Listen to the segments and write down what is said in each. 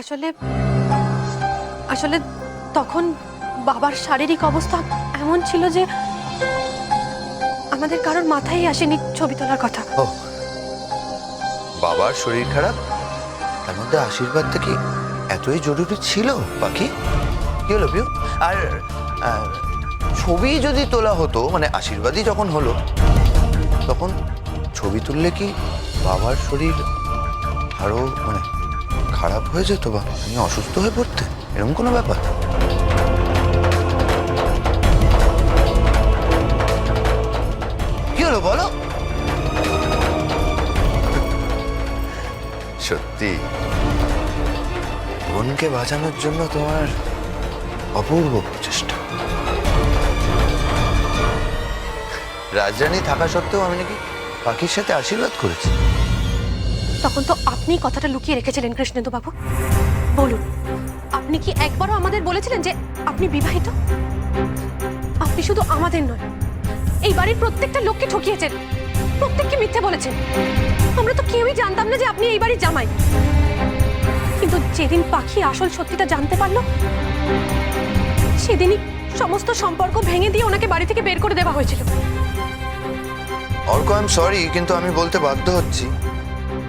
আসলে আসলে তখন বাবার শারীরিক অবস্থা এমন ছিল যে আমাদের কারোর মাথায় আসেনি ছবি তোলার কথা। বাবার শরীর খারাপ? তার মধ্যে আশীর্বাদটা কি এতই জরুরি ছিল, বাকি? কি হলো আর আর ছবি যদি তোলা হতো মানে আশীর্বাদই যখন হলো, তখন ছবি তুললে কি বাবার শরীর আরও মানে খারাপ হয়ে যেত বা আমি অসুস্থ হয়ে পড়তে? এরকম কোনো ব্যাপার? কি হলো বলো? সত্যি। বোনকে বাঁচানোর জন্য তোমার অপূর্ব প্রচেষ্টা। রাজরানী থাকা সত্ত্বেও আমি নাকি পাখির সাথে আশীর্বাদ করেছি। তখন তো আপনি কথাটা লুকিয়ে রেখেছিলেন কৃষ্ণেন্দু বাবু বলুন, আপনি কি একবারও আমাদের বলেছিলেন যে আপনি বিবাহিত? আপনি শুধু আমাদের নয়, এই বাড়ির প্রত্যেকটা লোককে ঠকিয়েছেন। প্রত্যেককে মিথ্যে বলেছেন। আমরা তো কেউই জানতাম না যে আপনি এই বাড়ির জামাই। কিন্তু যেদিন পাখি আসল সত্যিটা জানতে পারল, সেদিনই সমস্ত সম্পর্ক ভেঙে দিয়ে ওনাকে বাড়ি থেকে বের করে দেওয়া হয়েছিল। অর্ক আই এম সরি কিন্তু আমি বলতে বাধ্য হচ্ছি।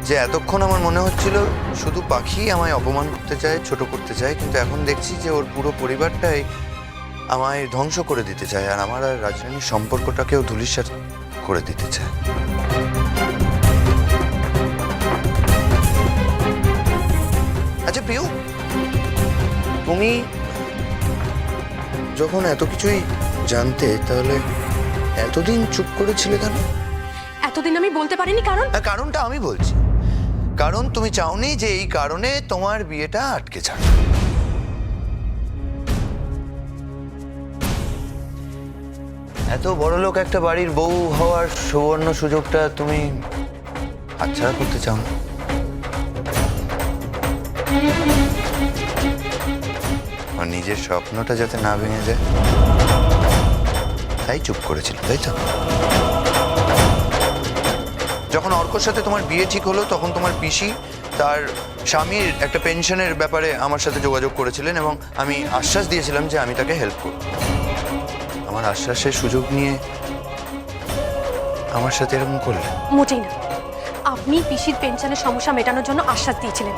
যে এতক্ষণ আমার মনে হচ্ছিল শুধু পাখি আমায় অপমান করতে চায় ছোট করতে চায় কিন্তু এখন দেখছি যে ওর পুরো পরিবারটাই আমায় ধ্বংস করে দিতে চায় আর আমার আর রাজরানীর সম্পর্কটাকেও ধুলিস্যাৎ করে দিতে চায়। আচ্ছা পিউ তুমি যখন এত কিছুই জানতে তাহলে এতদিন চুপ করেছিলে কেন? এতদিন আমি বলতে পারিনি কারণ? কারণটা আমি বলছি। কারণ তুমি চাওনি যে এই কারণে তোমার বিয়েটা আটকে ছাড় এত বড় লোক একটা বাড়ির বউ হওয়ার সুবর্ণ সুযোগটা তুমি হাতছাড়া করতে চাও নিজের স্বপ্নটা যাতে না ভেঙে যায়। তাই চুপ করেছিল তাই তো? যখন অর্কর সাথে তোমার বিয়ে ঠিক হলো, তখন তোমার পিসি তার স্বামীর একটা পেনশনের ব্যাপারে আমার সাথে যোগাযোগ করেছিলেন এবং আমি আশ্বাস দিয়েছিলাম যে আমি তাকে হেল্প করব। আমার আশ্বাসের সুযোগ নিয়ে আমার সাথে এরকম করলে মোটেই না। আপনি পিসির পেনশনের সমস্যা মেটানোর জন্য আশ্বাস দিয়েছিলেন।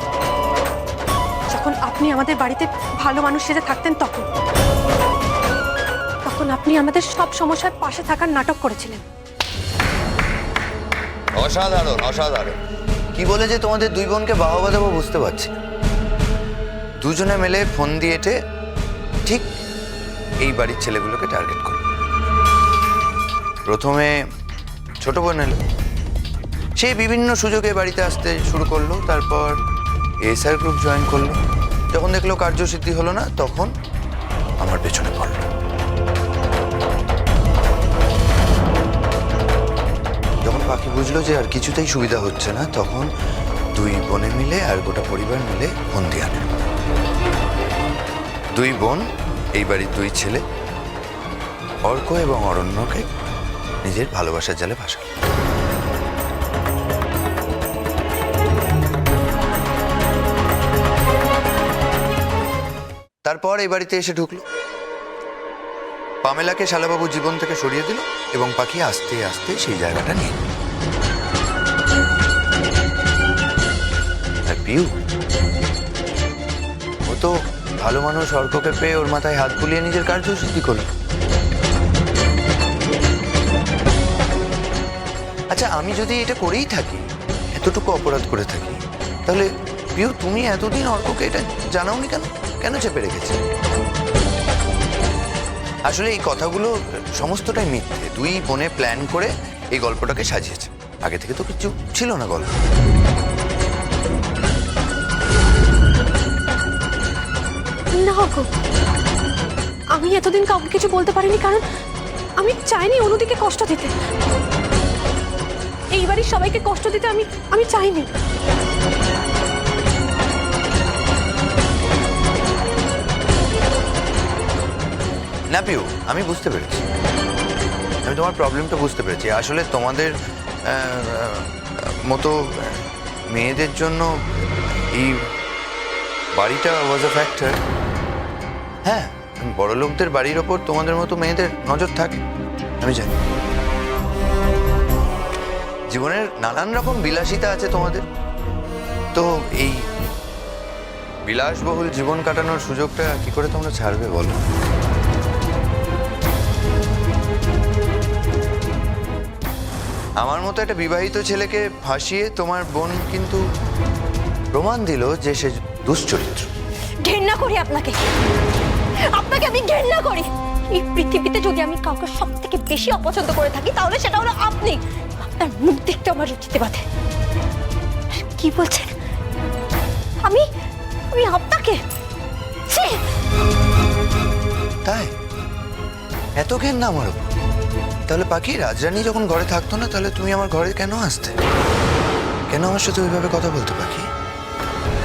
যখন আপনি আমাদের বাড়িতে ভালো মানুষ সেজে থাকতেন তখন। তখন আপনি আমাদের সব সমস্যার পাশে থাকার নাটক করেছিলেন। অসাধারণ অসাধারণ। কি বলে যে তোমাদের দুই বোনকে বাহবা দেবো বুঝতে পারছি দুজনে মিলে ফোন দিয়েটে ঠিক এই বাড়ির ছেলেগুলোকে টার্গেট করো প্রথমে ছোট বোন এলো। সে বিভিন্ন সুযোগে বাড়িতে আসতে শুরু করল, তারপর এসআর গ্রুপ জয়েন করল। যখন দেখল কার্যসিদ্ধি হলো না, তখন আমার পেছনে পড়ল। পাখি বুঝলো যে আর কিছুতেই সুবিধা হচ্ছে না, তখন দুই বোনে মিলে আর গোটা পরিবার মিলে বন্দি আনে। দুই বোন, এই বাড়ির দুই ছেলে, অর্ক এবং অরণ্যকে নিজের ভালোবাসার জালে ভাসাল। তারপর এই বাড়িতে এসে ঢুকলো। পামেলাকে শালাবাবু জীবন থেকে সরিয়ে দিল এবং পাখি আস্তে আস্তে সেই জায়গাটা নিয়ে আর পিউ ও তো ভালো মানুষ অর্ককে পেয়ে ওর মাথায় হাত বুলিয়ে নিজের কার্যসিদ্ধি করল। আচ্ছা আমি যদি এটা করেই থাকি এতটুকু অপরাধ করে থাকি তাহলে পিউ তুমি এতদিন অর্ককে এটা জানাওনি কেন? কেন চেপে রেখেছে আসলে এই কথাগুলো সমস্তটাই মিথ্যে। দুই বোনে প্ল্যান করে এই গল্পটাকে সাজিয়েছে। আগে থেকে তো কিছু ছিল না গল্প। না আমি এতদিন কাউকে কিছু বলতে পারিনি, কারণ আমি চাইনি অনুদিকে কষ্ট দিতে। এই বাড়ির সবাইকে কষ্ট দিতে আমি আমি চাইনি। না, পিউ, আমি বুঝতে পেরেছি। আমি তোমার প্রবলেমটা বুঝতে পেরেছি। আসলে তোমাদের মতো মেয়েদের জন্য এই বাড়িটা ওয়াজ আ ফ্যাক্টর হ্যাঁ বড় লোকদের বাড়ির ওপর তোমাদের মতো মেয়েদের নজর থাকে, আমি জানি। জীবনের নানান রকম বিলাসিতা আছে তোমাদের। তো এই বিলাসবহুল জীবন কাটানোর সুযোগটা কি করে তোমরা ছাড়বে, বলো? আমার মতো একটা বিবাহিত ছেলেকে ফাঁসিয়ে তোমার বোন কিন্তু প্রমাণ দিল যে সে দুশ্চরিত্র। ঘেন্না করি আপনাকে। আপনাকে আমি ঘেন্না করি। এই পৃথিবীতে যদি আমি কাউকে সব থেকে বেশি অপছন্দ করে থাকি তাহলে সেটা হলো আপনি। আপনার মুখ দেখতে আমার রুচিতে বাঁধে। কি বলছেন? আমি আমি আপনাকে! তাই? এত জ্ঞান না আমার ওপর তাহলে পাখি রাজরানী যখন ঘরে থাকতো না তাহলে তুমি আমার ঘরে কেন আসতে কেন আমার সাথে ওইভাবে কথা বলতে পাখি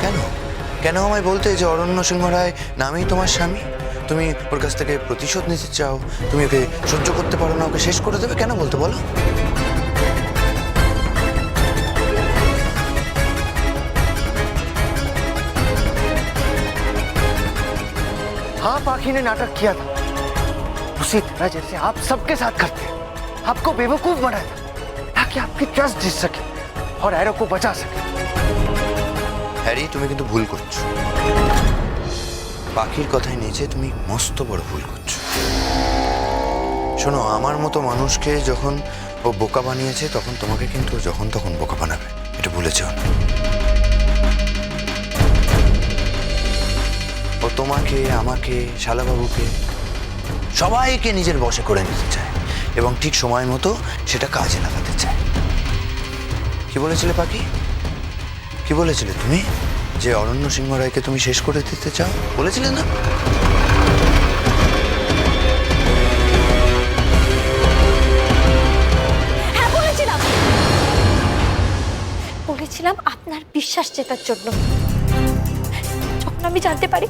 কেন কেন আমায় বলতে যে অরণ্য সিংহ রায় নামেই তোমার স্বামী তুমি ওর কাছ থেকে প্রতিশোধ নিতে চাও তুমি ওকে সহ্য করতে পারো না ওকে শেষ করে দেবে কেন বলতে বলো हाँ पाखी ने नाटक किया था उसी तरह जैसे आप सबके साथ करते हैं आपको बेवकूफ बनाया ताकि आपकी ट्रस्ट जीत सके और एरो को बचा सके হ্যারি তুমি কিন্তু ভুল করছো পাখির কথায় নিচে তুমি মস্ত বড় ভুল করছো শোনো আমার মতো মানুষকে যখন ও বোকা বানিয়েছে তখন তোমাকে কিন্তু ও যখন তখন বোকা বানাবে এটা ভুলে যেও না ও তোমাকে আমাকে শালাবাবুকে সবাইকে নিজের বশে করে নিতে চায় এবং ঠিক সময় মতো সেটা কাজে লাগাতে চায়। কি বলেছিলে পাখি? কি বলেছিলে তুমি? যে অরণ্য সিংহ রায়কে তুমি শেষ করে দিতে চাও? বলেছিলে না? হ্যাঁ বলেছিলাম। আপনার বিশ্বাস জেতার জন্য। যখন আমি জানতে পারি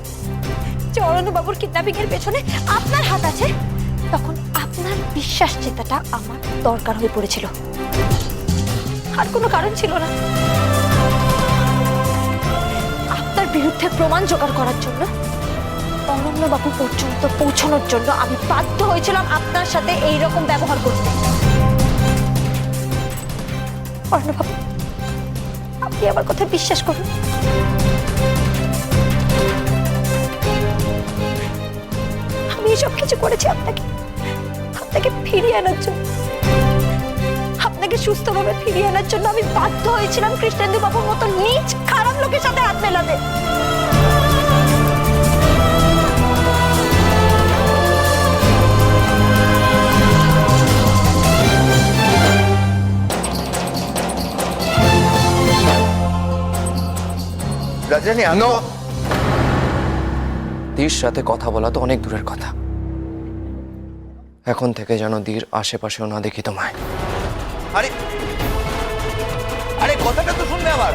যে অরণ্যবাবুর কিডন্যাপিং এর পেছনে আপনার হাত আছে, তখন বিশ্বাস জেতাটা আমার দরকার হয়ে পড়েছিল। আর কোনো কারণ ছিল না। আপনার বিরুদ্ধে প্রমাণ জোগাড় করার জন্য, অরণ্যবাবু পর্যন্ত পৌঁছানোর জন্য আমি বাধ্য হয়েছিলাম আপনার সাথে এই রকম ব্যবহার করতে। অর্ণবাবু আপনি আমার কথা বিশ্বাস করুন। আমি এসব কিছু করেছি আপনাকে। আপনাকে ফিরিয়ে আনার জন্য। আপনাকে সুস্থভাবে ফিরিয়ে আনার জন্য আমি বাধ্য হয়েছিলাম কৃষ্ণেন্দু বাবুর মতো নিজ খারাপ লোকের সাথে হাত মেলাতে। রাজরানী No! দীর সাথে কথা বলা তো অনেক দূরের কথা। এখন থেকে যেন দীর আশেপাশেও না দেখি তোমায়। আরে আরে কথাটা তো শুনবে আবার।